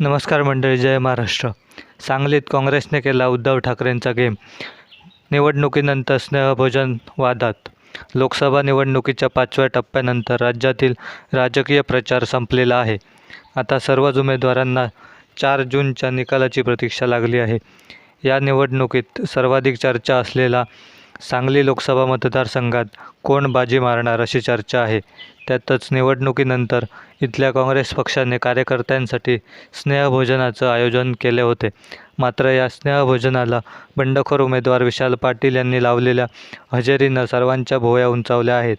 नमस्कार मंडळी जय महाराष्ट्र. सांगलीत काँग्रेसने केला उद्धव ठाकरेंचा गेम. निवडणुकीनंतर स्नेहभोजन वादात. लोकसभा निवडणुकीच्या पाचव्या टप्प्यानंतर राज्यातील राजकीय प्रचार संपलेला आहे. आता सर्वच उमेदवारांना चार जूनच्या निकालाची प्रतीक्षा लागली आहे. या निवडणुकीत सर्वाधिक चर्चा असलेला सांगली लोकसभा मतदारसंघात कोण बाजी मारणार अशी चर्चा आहे. त्यातच निवडणुकीनंतर इथल्या काँग्रेस पक्षाने कार्यकर्त्यांसाठी स्नेहभोजनाचं आयोजन केले होते. मात्र या स्नेहभोजनाला बंडखोर उमेदवार विशाल पाटील यांनी लावलेल्या हजेरीनं सर्वांच्या भोया उंचावल्या आहेत.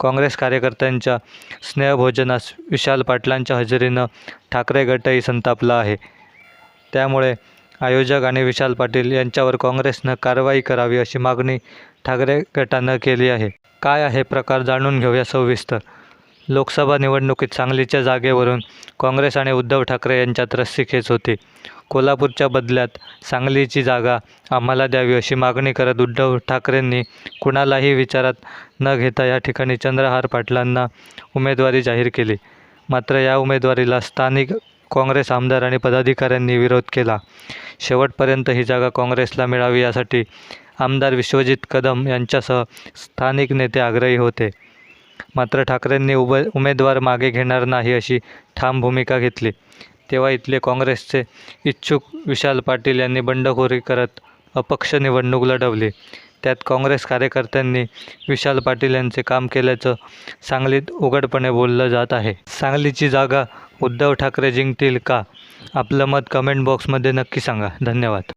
काँग्रेस कार्यकर्त्यांच्या स्नेहभोजनास विशाल पाटलांच्या हजेरीनं ठाकरे गटही संतापला आहे. त्यामुळे आयोजक आणि विशाल पाटील यांच्यावर काँग्रेसनं कारवाई करावी अशी मागणी ठाकरे गटानं केली आहे. काय आहे प्रकार जाणून घेऊया सविस्तर. लोकसभा निवडणुकीत सांगलीच्या जागेवरून काँग्रेस आणि उद्धव ठाकरे यांच्यात रस्सीखेच होती. कोल्हापूरच्या बदल्यात सांगलीची जागा आम्हाला द्यावी अशी मागणी करत उद्धव ठाकरेंनी कुणालाही विचारात न घेता या ठिकाणी चंद्रहार पाटलांना उमेदवारी जाहीर केली. मात्र या उमेदवारीला स्थानिक काँग्रेस आमदार आणि पदाधिकाऱ्यांनी विरोध केला. शेवटपर्यंत ही जागा काँग्रेसला मिळावी यासाठी आमदार विश्वजित कदम यांच्यासह स्थानिक नेते आग्रही होते. मात्र ठाकरेंनी उभ उमेदवार मागे घेणार नाही अशी ठाम भूमिका घेतली. तेव्हा इथले काँग्रेसचे इच्छुक विशाल पाटील यांनी बंडखोरी करत अपक्ष निवडणूक लढवली. त्यात काँग्रेस कार्यकर्त्यांनी विशाल पाटील यांचे काम केल्याचं सांगलीत उघडपणे बोललं जात आहे. सांगलीची जागा उद्धव ठाकरे जिंकतील का? आपलं मत कमेंट बॉक्समध्ये नक्की सांगा. धन्यवाद.